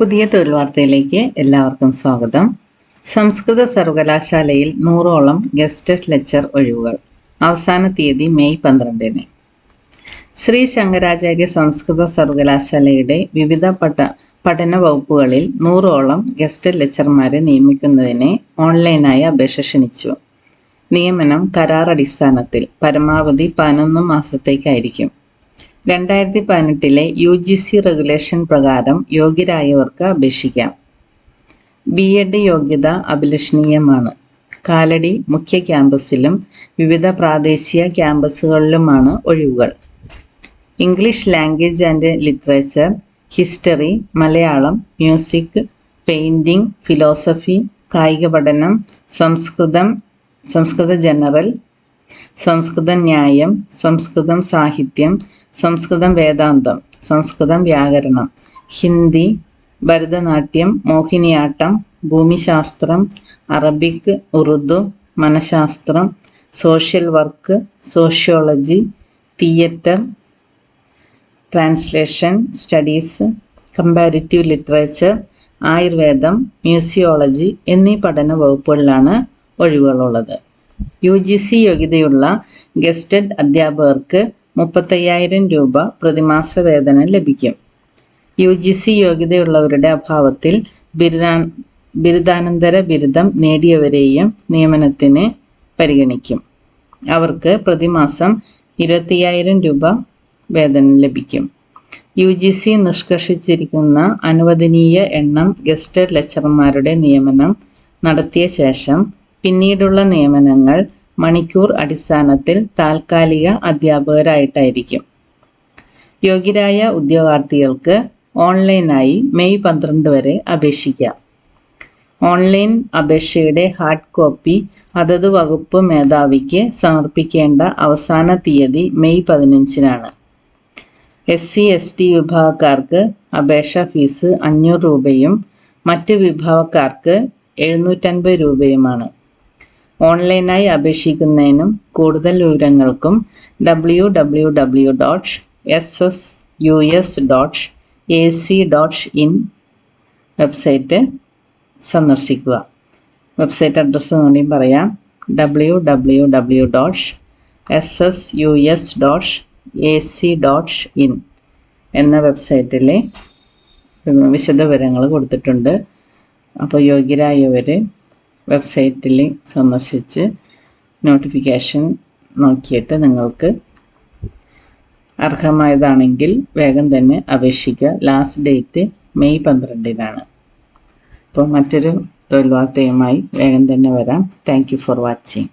പുതിയ തൊഴിൽ വാർത്തയിലേക്ക് എല്ലാവർക്കും സ്വാഗതം. സംസ്കൃത സർവകലാശാലയിൽ നൂറോളം ഗസ്റ്റ് ലെക്ചർ ഒഴിവുകൾ. അവസാന തീയതി മെയ് പന്ത്രണ്ടിന്. ശ്രീ ശങ്കരാചാര്യ സംസ്കൃത സർവകലാശാലയുടെ വിവിധ പഠ പഠന വകുപ്പുകളിൽ നൂറോളം ഗസ്റ്റ് ലെക്ചർമാരെ നിയമിക്കുന്നതിന് ഓൺലൈനായി അപേക്ഷ ക്ഷണിച്ചു. നിയമനം കരാർ അടിസ്ഥാനത്തിൽ പരമാവധി പതിനൊന്ന് മാസത്തേക്കായിരിക്കും. രണ്ടായിരത്തി പതിനെട്ടിലെ യു ജി സി റെഗുലേഷൻ പ്രകാരം യോഗ്യരായവർക്ക് അപേക്ഷിക്കാം. ബി എഡ് യോഗ്യത അഭിലഷണീയമാണ്. കാലടി മുഖ്യ ക്യാമ്പസിലും വിവിധ പ്രാദേശിക ക്യാമ്പസുകളിലുമാണ് ഒഴിവുകൾ. English language and literature history Malayalam music painting philosophy കായിക പഠനം സംസ്കൃതം സംസ്കൃത ജനറൽ സംസ്കൃത ന്യായം സംസ്കൃതം സാഹിത്യം സംസ്കൃതം വേദാന്തം സംസ്കൃതം വ്യാകരണം ഹിന്ദി ഭരതനാട്യം മോഹിനിയാട്ടം ഭൂമിശാസ്ത്രം അറബിക് ഉറുദു മനഃശാസ്ത്രം social work sociology theatre translation studies comparative literature ആയുർവേദം മ്യൂസിയോളജി എന്നീ പഠന വകുപ്പുകളിലാണ് ഒഴിവുകളുള്ളത്. യു ജി സി യോഗ്യതയുള്ള ഗസ്റ്റഡ് അധ്യാപകർക്ക് മുപ്പത്തയ്യായിരം രൂപ പ്രതിമാസ വേതനം ലഭിക്കും. യു ജി സി യോഗ്യതയുള്ളവരുടെ അഭാവത്തിൽ ബിരുദാ ബിരുദാനന്തര ബിരുദം നേടിയവരെയും നിയമനത്തിന് പരിഗണിക്കും. അവർക്ക് പ്രതിമാസം ഇരുപത്തിയായിരം രൂപ വേതനം ലഭിക്കും. യു ജി സി നിഷ്കർഷിച്ചിരിക്കുന്ന അനുവദനീയ എണ്ണം ഗസ്റ്റഡ് ലെക്ചർമാരുടെ നിയമനം നടത്തിയ ശേഷം പിന്നീടുള്ള നിയമനങ്ങൾ മണിക്കൂർ അടിസ്ഥാനത്തിൽ താൽക്കാലിക അധ്യാപകരായിട്ടായിരിക്കും. യോഗ്യരായ ഉദ്യോഗാർത്ഥികൾക്ക് ഓൺലൈനായി മെയ് പന്ത്രണ്ട് വരെ അപേക്ഷിക്കാം. ഓൺലൈൻ അപേക്ഷയുടെ ഹാർഡ് കോപ്പി അതത് വകുപ്പ് മേധാവിക്ക് സമർപ്പിക്കേണ്ട അവസാന തീയതി മെയ് പതിനഞ്ചിനാണ്. എസ് സി എസ് ടി വിഭാഗക്കാർക്ക് അപേക്ഷാ ഫീസ് അഞ്ഞൂറ് രൂപയും മറ്റ് വിഭാഗക്കാർക്ക് എഴുന്നൂറ്റൻപത് രൂപയുമാണ്. ഓൺലൈനായി അപേക്ഷിക്കുന്നതിനും കൂടുതൽ വിവരങ്ങൾക്കും W W W dot S S U S dot A C dot in website സന്ദർശിക്കുക. വെബ്സൈറ്റ് അഡ്രസ്സ് ഒന്നുകൂടിയും പറയാം. W W W dot S S U S dot A C dot in എന്ന വെബ്സൈറ്റിലെ വിശദ വിവരങ്ങൾ കൊടുത്തിട്ടുണ്ട്. അപ്പോൾ യോഗ്യരായവർ വെബ്സൈറ്റിൽ സന്ദർശിച്ച് നോട്ടിഫിക്കേഷൻ നോക്കിയിട്ട് നിങ്ങൾക്ക് അർഹമായതാണെങ്കിൽ വേഗം തന്നെ അപേക്ഷിക്കുക. ലാസ്റ്റ് ഡേറ്റ് മെയ് പന്ത്രണ്ടിനാണ്. അപ്പോൾ മറ്റൊരു തൊഴിൽ വാർത്തയുമായി വേഗം തന്നെ വരാം. Thank for watching